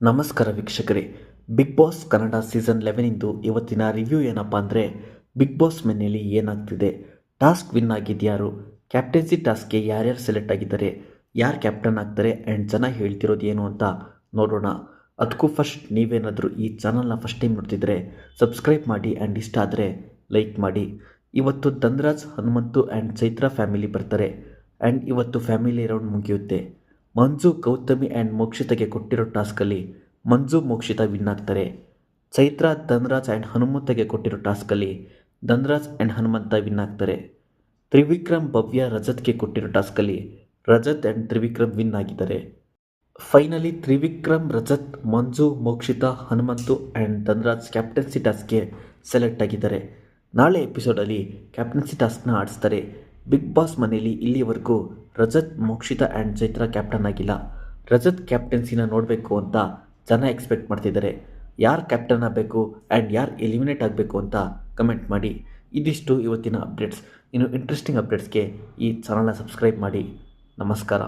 ನಮಸ್ಕಾರ ವೀಕ್ಷಕರೇ. Big boss Kannada season ಲೆವೆನಿಂದು ಇವತ್ತಿನ ರಿವ್ಯೂ ಏನಪ್ಪ ಅಂದರೆ ಬಿಗ್ ಬಾಸ್ ಮನೆಯಲ್ಲಿ ಏನಾಗ್ತಿದೆ? ಟಾಸ್ಕ್ ವಿನ್ ಆಗಿದ್ಯಾರು? ಕ್ಯಾಪ್ಟನ್ಸಿ ಟಾಸ್ಕ್ಗೆ ಯಾರ್ಯಾರು ಸೆಲೆಕ್ಟ್ ಆಗಿದ್ದಾರೆ? ಯಾರು ಕ್ಯಾಪ್ಟನ್ ಆಗ್ತಾರೆ? ಆ್ಯಂಡ್ ಜನ ಹೇಳ್ತಿರೋದು ಏನು ಅಂತ ನೋಡೋಣ. ಅದಕ್ಕೂ ಫಸ್ಟ್ ನೀವೇನಾದರೂ ಈ ಚಾನಲ್ನ ಫಸ್ಟ್ ಟೈಮ್ ನೋಡ್ತಿದ್ರೆ ಸಬ್ಸ್ಕ್ರೈಬ್ ಮಾಡಿ ಆ್ಯಂಡ್ ಇಷ್ಟ ಆದರೆ ಲೈಕ್ ಮಾಡಿ. ಇವತ್ತು ಧನ್ರಾಜ್, ಹನುಮಂತು ಆ್ಯಂಡ್ ಚೈತ್ರಾ ಫ್ಯಾಮಿಲಿ ಬರ್ತಾರೆ. ಆ್ಯಂಡ್ ಇವತ್ತು ಫ್ಯಾಮಿಲಿ ರೌಂಡ್ ಮುಗಿಯುತ್ತೆ. ಮಂಜು ಗೌತಮಿ ಆ್ಯಂಡ್ ಮೋಕ್ಷಿತಗೆ ಕೊಟ್ಟಿರೋ ಟಾಸ್ಕಲ್ಲಿ ಮಂಜು, ಮೋಕ್ಷಿತ ವಿನ್ ಆಗ್ತಾರೆ. ಚೈತ್ರ, ಧನ್ರಾಜ್ ಆ್ಯಂಡ್ ಹನುಮಂತಗೆ ಕೊಟ್ಟಿರೋ ಟಾಸ್ಕಲ್ಲಿ ಧನ್ರಾಜ್ ಆ್ಯಂಡ್ ಹನುಮಂತ ವಿನ್ ಆಗ್ತಾರೆ. ತ್ರಿವಿಕ್ರಮ್, ಭವ್ಯ, ರಜತ್ಗೆ ಕೊಟ್ಟಿರೋ ಟಾಸ್ಕಲ್ಲಿ ರಜತ್ ಆ್ಯಂಡ್ ತ್ರಿವಿಕ್ರಮ್ ವಿನ್ ಆಗಿದ್ದಾರೆ. Finally Trivikram, Rajath, Manju, Mokshitha, Hanumanthu and Dhanraj captaincy ಟಾಸ್ಕ್ಗೆ select ಆಗಿದ್ದಾರೆ. ನಾಳೆ ಎಪಿಸೋಡಲ್ಲಿ ಕ್ಯಾಪ್ಟನ್ಸಿ ಟಾಸ್ಕ್ನ ಆಡಿಸ್ತಾರೆ. ಬಿಗ್ ಬಾಸ್ ಮನೆಯಲ್ಲಿ ಇಲ್ಲಿವರೆಗೂ ರಜತ್, ಮೋಕ್ಷಿತ ಆ್ಯಂಡ್ ಚೈತ್ರ ಕ್ಯಾಪ್ಟನ್ ಆಗಿಲ್ಲ. ರಜತ್ ಕ್ಯಾಪ್ಟನ್ಸಿನ ನೋಡಬೇಕು ಅಂತ ಜನ ಎಕ್ಸ್ಪೆಕ್ಟ್ ಮಾಡ್ತಿದ್ದಾರೆ. ಯಾರು ಕ್ಯಾಪ್ಟನ್ ಆಗಬೇಕು ಆ್ಯಂಡ್ ಯಾರು ಎಲಿಮಿನೇಟ್ ಆಗಬೇಕು ಅಂತ ಕಮೆಂಟ್ ಮಾಡಿ. ಇದಿಷ್ಟು ಇವತ್ತಿನ ಅಪ್ಡೇಟ್ಸ್ ಇನ್ನು ಇಂಟ್ರೆಸ್ಟಿಂಗ್ ಅಪ್ಡೇಟ್ಸ್ಗೆ ಈ ಚಾನಲ್ನ ಸಬ್ಸ್ಕ್ರೈಬ್ ಮಾಡಿ. ನಮಸ್ಕಾರ.